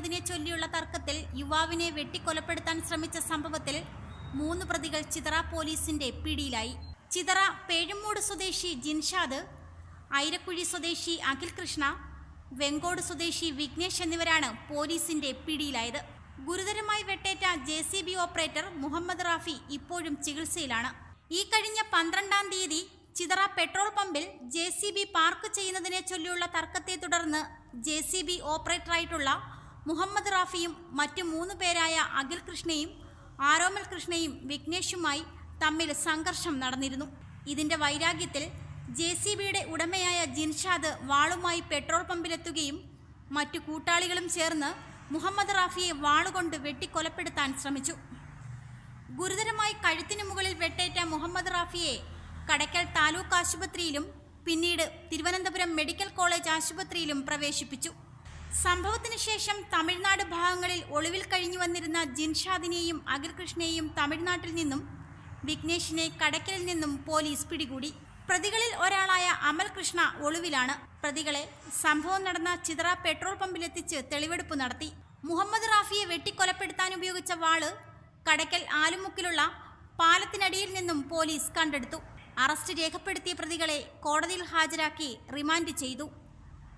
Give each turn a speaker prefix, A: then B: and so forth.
A: ചെയ്യുന്നതിനെ ചൊല്ലിയുള്ള തർക്കത്തിൽ യുവാവിനെ വെട്ടിക്കൊലപ്പെടുത്താൻ ശ്രമിച്ച സംഭവത്തിൽ മൂന്ന് പ്രതികൾ ചിതറ പോലീസിന്റെ പിടിയിലായി. ചിതറ പേഴുമൂട് സ്വദേശി ജിൻഷാദ് ഐരക്കുഴി സ്വദേശി അഖിൽ കൃഷ്ണ വെങ്കോട് സ്വദേശി വിഘ്നേഷ് എന്നിവരാണ് പോലീസിന്റെ പിടിയിലായത്. ഗുരുതരമായി വെട്ടേറ്റ J C B operator Muhammad Rafi ഇപ്പോഴും ചികിത്സയിലാണ്. ഈ കഴിഞ്ഞ പന്ത്രണ്ടാം തീയതി ചിതറ പെട്രോൾ പമ്പിൽ ജെ സി ബി പാർക്ക് ചെയ്യുന്നതിനെ ചൊല്ലിയുള്ള തർക്കത്തെ തുടർന്ന് ജെ സി ബി ഓപ്പറേറ്ററായിട്ടുള്ള മുഹമ്മദ് റാഫിയും മറ്റ് മൂന്ന് പേരായ അഖിൽ കൃഷ്ണയും ആരോമൽ കൃഷ്ണയും വിഘ്നേഷുമായി തമ്മിൽ സംഘർഷം നടന്നിരുന്നു. ഇതിന്റെ വൈരാഗ്യത്തിൽ ജെ സി ബിയുടെ ഉടമയായ ജിൻഷാദ് വാളുമായി പെട്രോൾ പമ്പിലെത്തുകയും മറ്റു കൂട്ടാളികളും ചേർന്ന് മുഹമ്മദ് റാഫിയെ വാളുകൊണ്ട് വെട്ടിക്കൊലപ്പെടുത്താൻ ശ്രമിച്ചു. ഗുരുതരമായി കഴുത്തിനു മുകളിൽ വെട്ടേറ്റ മുഹമ്മദ് റാഫിയെ കടയ്ക്കൽ താലൂക്ക് ആശുപത്രിയിലും പിന്നീട് തിരുവനന്തപുരം മെഡിക്കൽ കോളേജ് ആശുപത്രിയിലും പ്രവേശിപ്പിച്ചു. സംഭവത്തിന് ശേഷം തമിഴ്നാട് ഭാഗങ്ങളിൽ ഒളിവിൽ കഴിഞ്ഞു വന്നിരുന്ന ജിൻഷാദിനെയും അഗർകൃഷ്ണയെയും തമിഴ്നാട്ടിൽ നിന്നും വിഘ്നേഷിനെ കടക്കലിൽ നിന്നും പോലീസ് പിടികൂടി. പ്രതികളിൽ ഒരാളായ അമൽ കൃഷ്ണ ഒളിവിലാണ്. പ്രതികളെ സംഭവം നടന്ന ചിതറ പെട്രോൾ പമ്പിലെത്തിച്ച് തെളിവെടുപ്പ് നടത്തി. മുഹമ്മദ് റാഫിയെ വെട്ടിക്കൊലപ്പെടുത്താൻ ഉപയോഗിച്ച വാൾ കടക്കൽ ആലുമുക്കിലുള്ള പാലത്തിനടിയിൽ നിന്നും പോലീസ് കണ്ടെടുത്തു. അറസ്റ്റ് രേഖപ്പെടുത്തിയ പ്രതികളെ കോടതിയിൽ ഹാജരാക്കി റിമാൻഡ് ചെയ്തു.